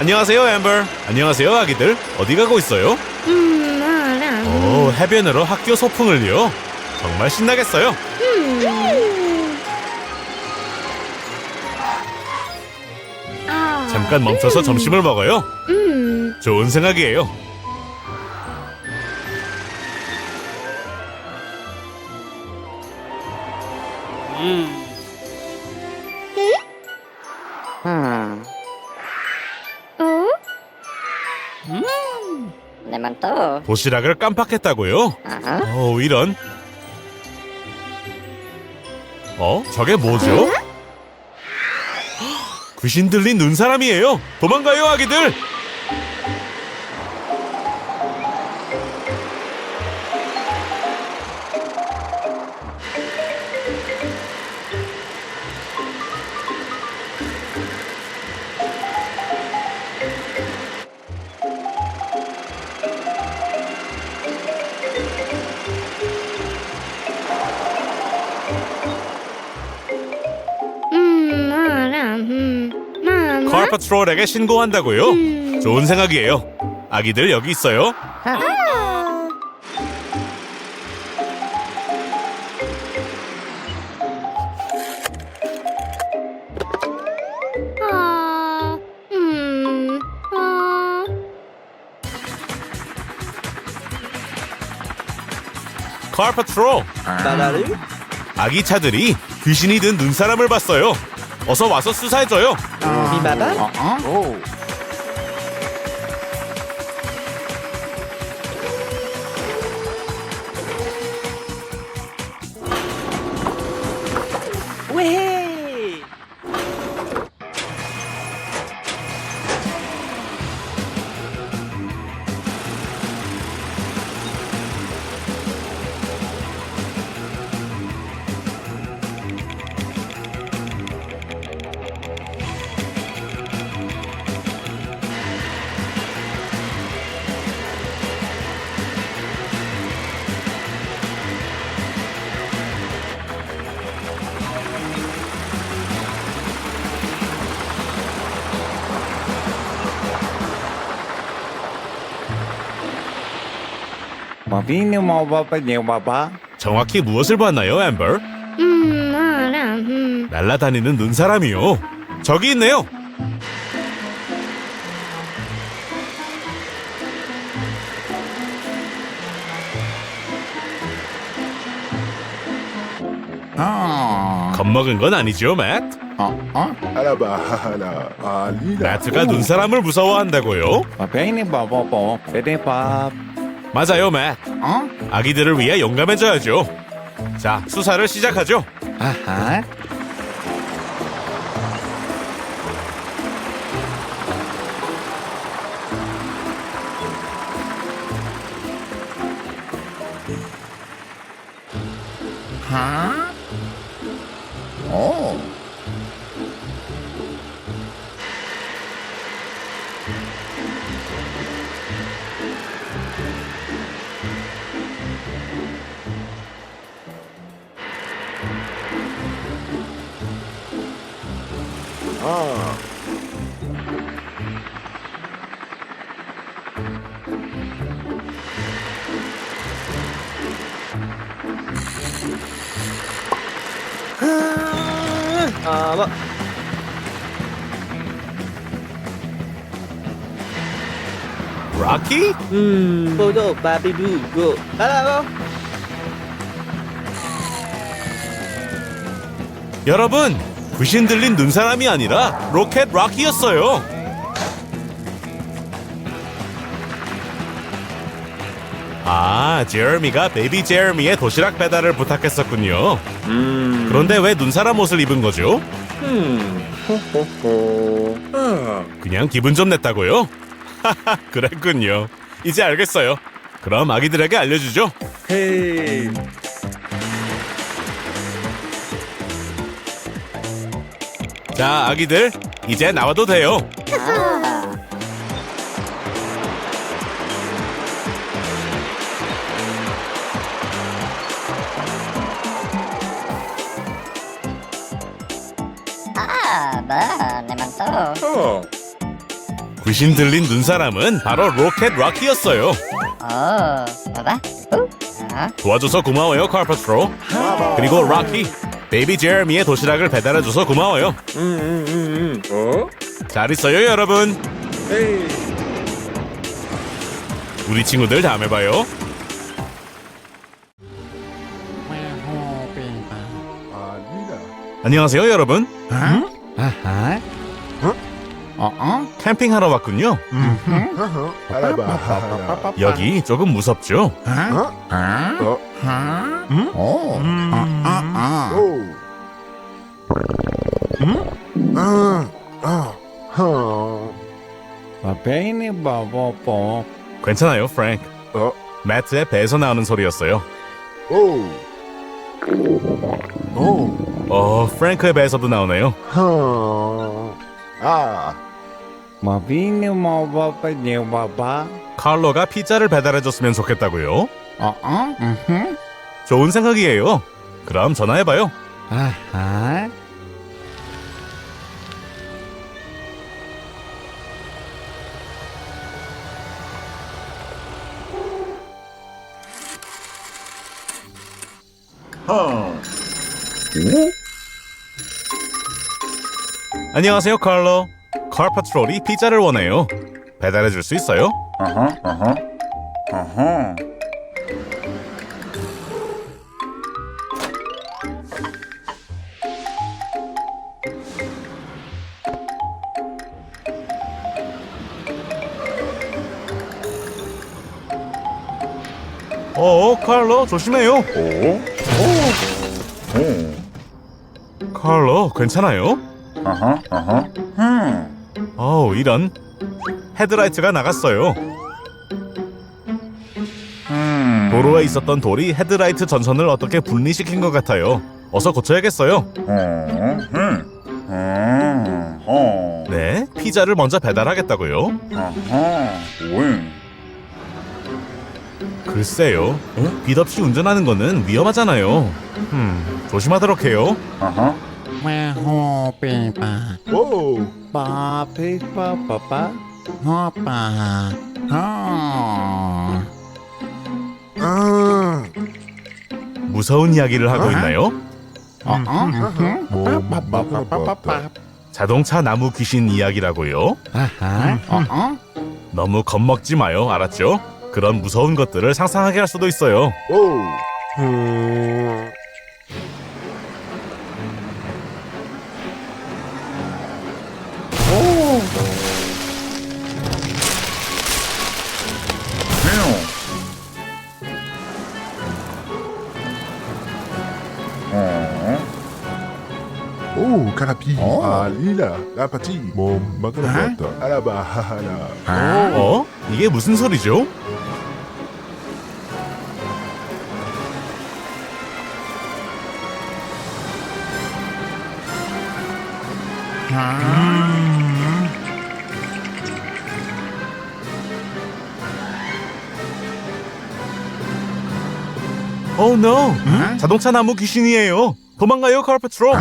안녕하세요, 엠버. 안녕하세요, 아기들. 어디 가고 있어요? 음, 알아. 오, 해변으로 학교 소풍을요. 정말 신나겠어요. 아, 잠깐 멈춰서 점심을 먹어요. 음, 좋은 생각이에요. 도시락을 깜빡했다고요? 아하. 어, 이런. 어? 저게 뭐죠? 귀신 들린 눈사람이에요. 도망가요, 아기들. Patrol에게 신고한다고요? 좋은 생각이에요. 아기들 여기 있어요. 아, 음, 아, patrol. 나라를 아기 차들이 귀신이 든 눈사람을 봤어요. 어서 와서 수사해줘요. 미마 정확히 무엇을 봤나요, 엠버? 음, 알아. 음, 날아다니는 눈사람이요. 저기 있네요. Ah. 겁먹은 건 아니죠, 맷? Oh, oh. Ala bahala. Alila. 매트가 눈사람을 무서워한다고요? Ba po? Pwede pa. 맞아요, 맷. Oh? 아기들을 위해 용감해져야죠. 자, 수사를 시작하죠. Huh? Oh. 라키? 음 보도 바비부 고 나라고 여러분, 귀신 들린 눈사람이 아니라 로켓 라키였어요. 아, 제어미가 베이비 제어미의 도시락 배달을 부탁했었군요. 그런데 왜 눈사람 옷을 입은 거죠? Ah. 그냥 기분 좀 냈다고요? 하하, 그랬군요. 이제 알겠어요. 그럼 아기들에게 알려주죠. 헤이 자, 아기들, 이제 나와도 돼요. 아. 아, 뭐, 내만 또. Oh. 귀신 들린 눈사람은 바로 로켓 락키였어요. 어, 봐봐. 우. 아, 도와줘서 고마워요, 카르파트로. 그리고 락키, 베이비 제르미의 도시락을 배달해줘서 고마워요. 음, 음, 음, 음. 어? 잘 있어요, 여러분. 에이. 우리 친구들 다음에 봐요. 아니다. 안녕하세요, 여러분. 아하. 어? 어? 캠핑하러 왔군요. 알아봐. 여기 조금 무섭죠? 어? 아? 어? 아? 오. 아, 아, 아. 오. 아. 아. 허. 바베이니 바보보. 괜찮아요, 프랭크. 어? 매트의 배에서 나오는 소리였어요. 오. 오. 어, 프랭크의 배에서도 나오네요. 허. 아. 마비니 마바바니 바바. 칼로가 피자를 배달해줬으면 좋겠다고요? 어? 어? 음흠. 좋은 생각이에요. 그럼 전화해봐요. 아하. 안녕하세요, 칼로. 칼파트롤이 피자를 원해요. 배달해 줄 수 있어요? 어허, 어허. 어허. 어, 칼로 조심해요. 오? 오. 칼로 괜찮아요? 어허, 어허. 흠. 어우, 이런. 헤드라이트가 나갔어요. 음. 도로에 있었던 돌이 헤드라이트 전선을 어떻게 분리시킨 것 같아요. 어서 고쳐야겠어요. 어? 음. 음. 어. 네, 피자를 먼저 배달하겠다고요? 글쎄요. 빛 없이 운전하는 거는 위험하잖아요. 음, 조심하도록 해요. 어허. 와호 삐빠. 오. 빠삐빠빠빠. 호빠. 호. 아. 무서운 이야기를 하고 있나요? 어? 어? 뭐, 빠빠빠빠빠빠. 자동차 나무 귀신 이야기라고요? 아하. 어? 어? 너무 겁먹지 마요, 알았죠? 그런 무서운 것들을 상상하게 할 수도 있어요. 오. 음. 오, 카라피. 오. 알리라. 라파티. 몸 막아봤다. 알아봐. 하하라. 아? 어? 이게 무슨 소리죠? 오, 노! 자동차 나무 귀신이에요. 도망가요, 카르페트로. 후.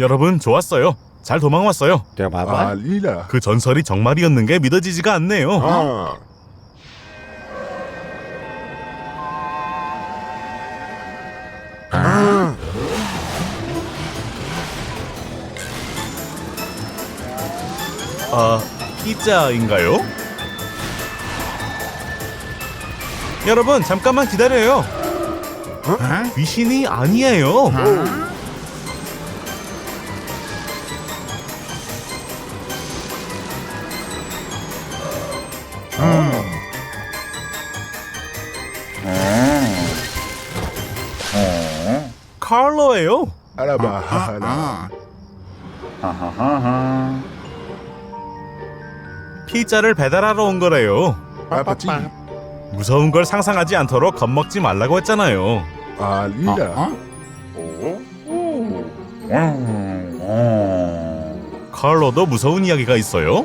여러분, 좋았어요. 잘 도망왔어요. 저 봐봐. 알리라. 그 전설이 정말이었는 게 믿어지지가 않네요. 아. 아. 아, 피자인가요? 여러분, 잠깐만 기다려요. 어? 귀신이 아니에요. 칼로예요. 아하하하. 피자를 배달하러 온 거래요. 아빠지. 무서운 걸 상상하지 않도록 겁먹지 말라고 했잖아요. 알리라. 칼로도 무서운 이야기가 있어요.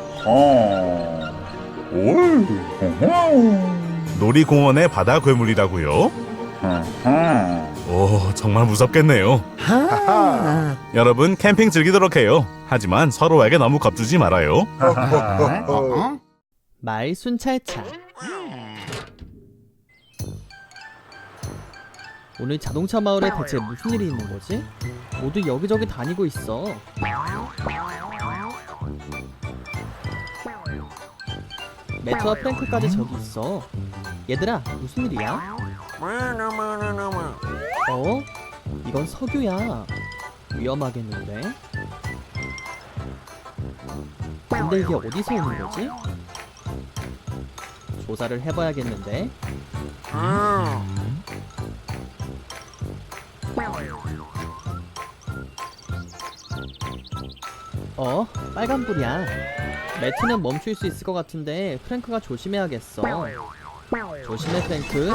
놀이공원의 바다 괴물이라고요. 오, 정말 무섭겠네요. 여러분 캠핑 즐기도록 해요. 하지만 서로에게 너무 겁주지 말아요. 마을 순찰차 오늘 자동차 마을에 대체 무슨 일이 있는 거지? 모두 여기저기 다니고 있어 매트와 프랭크까지 저기 있어 얘들아 무슨 일이야? 어? 이건 석유야 위험하겠는데? 근데 이게 어디서 오는 거지? 조사를 해봐야겠는데. 어, 빨간불이야. 매트는 멈출 수 있을 것 같은데 프랭크가 조심해야겠어. 조심해, 프랭크.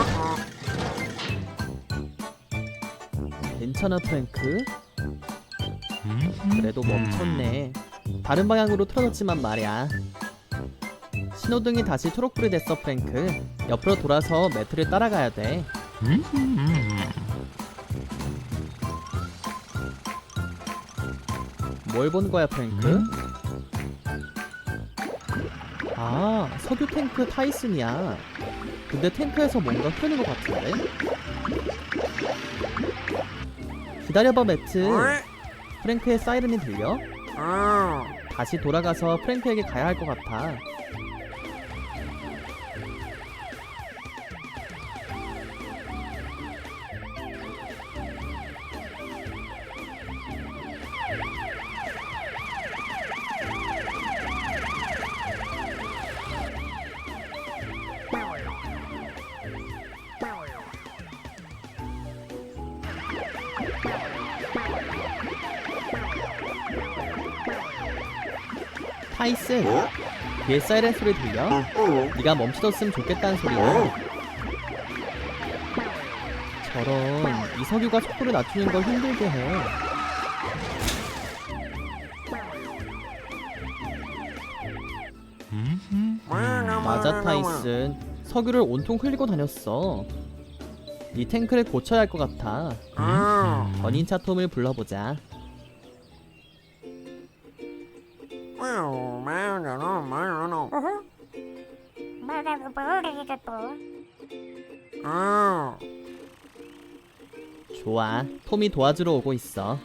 괜찮아, 프랭크. 그래도 멈췄네. 다른 방향으로 틀어졌지만 말이야. 신호등이 다시 초록불이 됐어, 프랭크. 옆으로 돌아서 매트를 따라가야 돼. 뭘 본 거야, 프랭크? 아, 석유 탱크 타이슨이야. 근데 탱크에서 뭔가 흐르는 것 같은데? 기다려봐, 매트. 프랭크의 사이렌이 들려? 다시 돌아가서 프랭크에게 가야 할 것 같아. 타이슨, 뒤에 사이렌 소리 들려? 네가 멈춰줬으면 좋겠다는 소리야. 저런 이석유가 속도를 낮추는 걸 힘들게 해. 맞아 타이슨. 석유를 온통 흘리고 다녔어. 이 탱크를 고쳐야 할 것 같아. 견인차 톰을 불러보자. 좋아. 톰이 도와주러 오고 있어.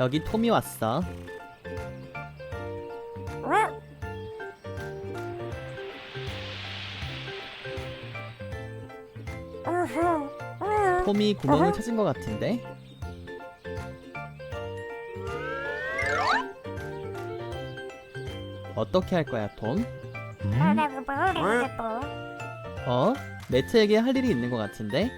여기 톰이 왔어. 톰이 구멍을 찾은 것 같은데? 어떻게 할 거야, 톰? 어? 매트에게 할 일이 있는 것 같은데?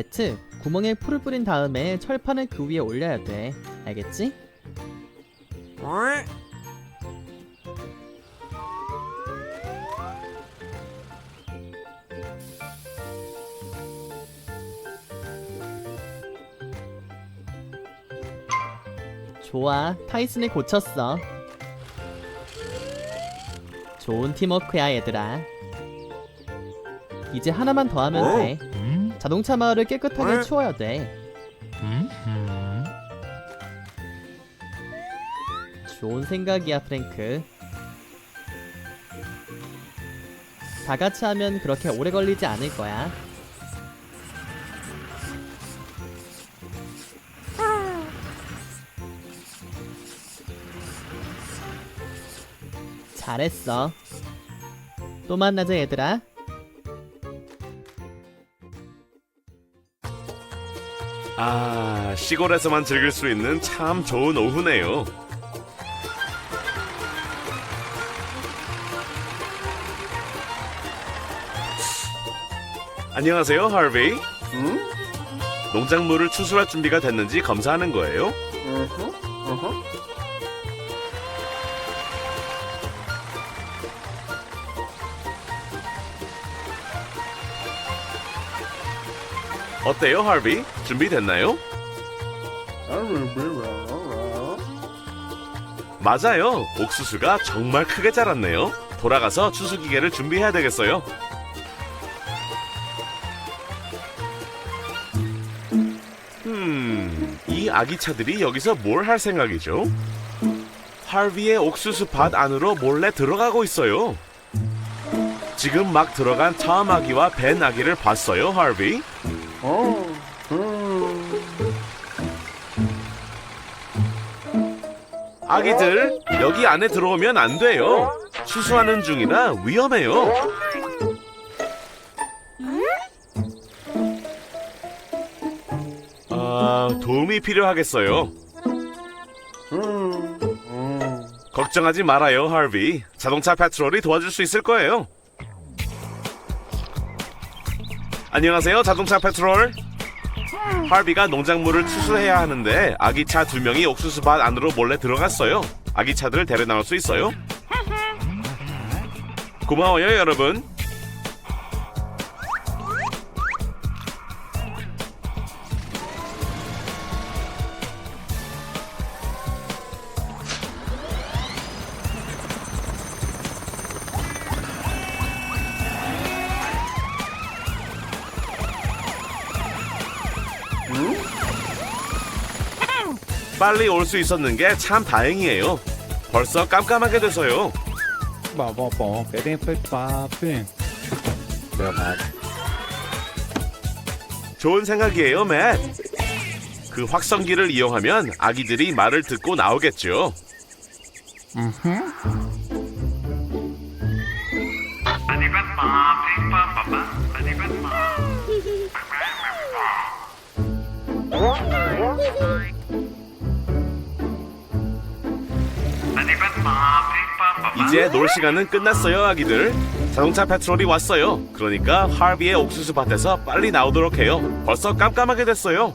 매트, 구멍에 풀을 뿌린 다음에 철판을 그 위에 올려야 돼. 알겠지? 좋아, 타이슨을 고쳤어. 좋은 팀워크야, 얘들아. 이제 하나만 더 하면 어? 돼. 자동차 마을을 깨끗하게 어? 치워야 돼. 좋은 생각이야, 프랭크. 다 같이 하면 그렇게 오래 걸리지 않을 거야. 잘했어. 또 만나자, 얘들아. 아, 시골에서만 즐길 수 있는 참 좋은 오후네요. 안녕하세요, 하비. 응? 농작물을 추수할 준비가 됐는지 검사하는 거예요. 어허? 어때요, 하비? 준비됐나요? 맞아요. 옥수수가 정말 크게 자랐네요. 돌아가서 추수 기계를 준비해야 되겠어요. 음, 이 아기차들이 여기서 뭘 할 생각이죠? 할비의 옥수수 밭 안으로 몰래 들어가고 있어요. 지금 막 들어간 탐 아기와 벤 아기를 봤어요, 할비? 어, 음. 아기들 여기 안에 들어오면 안 돼요. 수수하는 중이라 위험해요. 아 도움이 필요하겠어요. 걱정하지 말아요, 할비. 자동차 패트롤이 도와줄 수 있을 거예요. 안녕하세요, 자동차 패트롤. 할비가 농작물을 추수해야 하는데 아기 차 두 명이 옥수수 밭 안으로 몰래 들어갔어요. 아기 차들을 데려 나올 수 있어요? 고마워요, 여러분. 빨리 올 수 있었는 게 참 다행이에요. 벌써 깜깜하게 돼서요. Ba phê. Đeo bà. 좋은 생각이에요, 맷. 그 확성기를 이용하면 아기들이 말을 듣고 나오겠죠. 이제 놀 시간은 끝났어요, 아기들. 자동차 패트롤이 왔어요. 그러니까 하비의 옥수수 밭에서 빨리 나오도록 해요. 벌써 깜깜하게 됐어요.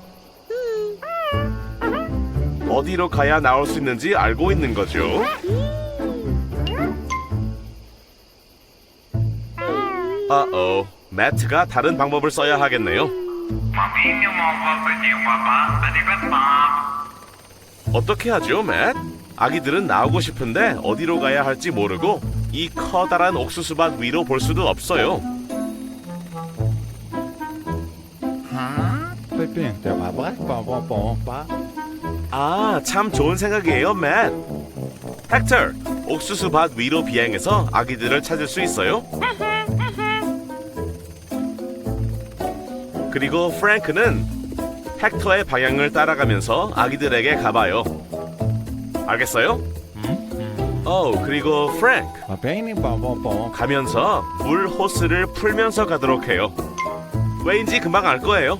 어디로 가야 나올 수 있는지 알고 있는 거죠. 아어, 매트가 다른 방법을 써야 하겠네요. 어떻게 하죠, 맷? 아기들은 나오고 싶은데 어디로 가야 할지 모르고 이 커다란 옥수수밭 위로 볼 수도 없어요. 아, 참 좋은 생각이에요, 맷. 헥터, 옥수수밭 위로 비행해서 아기들을 찾을 수 있어요? 그리고 프랭크는 헥터의 방향을 따라가면서 아기들에게 가봐요. 알겠어요? 어, 그리고 프랭크 bỏ bỏ bỏ. 가면서 물 호스를 풀면서 가도록 해요. 왜인지 금방 알 거예요.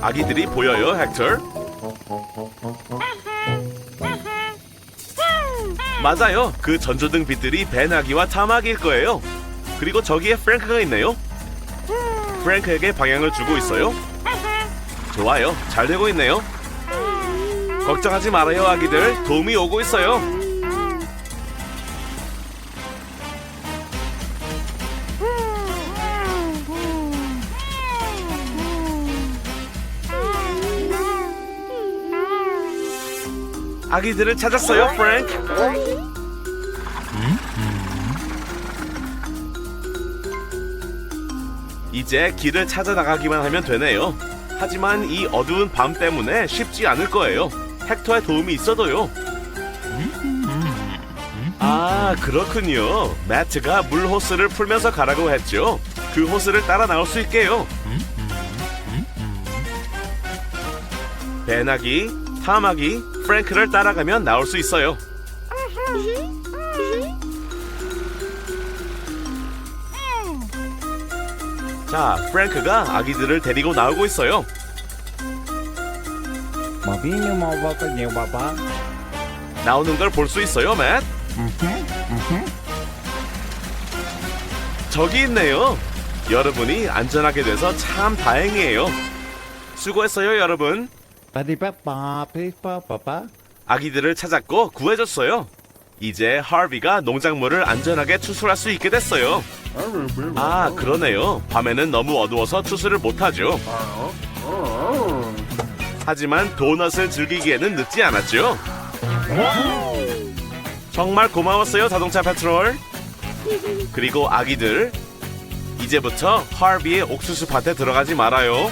아기들이 보여요, 헥터? 맞아요. 그 전조등 빛들이 벤 아기와 탐 아기일 거예요. 그리고 저기에 프랭크가 있네요. 프랭크에게 방향을 주고 있어요. 좋아요. 잘 되고 있네요. 걱정하지 말아요, 아기들. 도움이 오고 있어요. 아기들을 찾았어요, 프랭크. 이제 길을 찾아 나가기만 하면 되네요. 하지만 이 어두운 밤 때문에 쉽지 않을 거예요. 헥터의 도움이 있어도요. 아, 그렇군요. 매트가 물 호스를 풀면서 가라고 했죠. 그 호스를 따라 나올 수 있게요. 배나기, 타마기, 프랭크를 따라가면 나올 수 있어요. 자, 프랭크가 아기들을 데리고 나오고 있어요. 나오는 걸 볼 수 있어요, 맷? 저기 있네요. 여러분이 안전하게 돼서 참 다행이에요. 수고했어요, 여러분. 아기들을 찾았고 구해줬어요. 이제 하비가 농작물을 안전하게 추수할 수 있게 됐어요. 아, 그러네요. 밤에는 너무 어두워서 추수를 못하죠. 하지만 도넛을 즐기기에는 늦지 않았죠. 정말 고마웠어요, 자동차 페트롤. 그리고 아기들. 이제부터 하비의 옥수수 밭에 들어가지 말아요.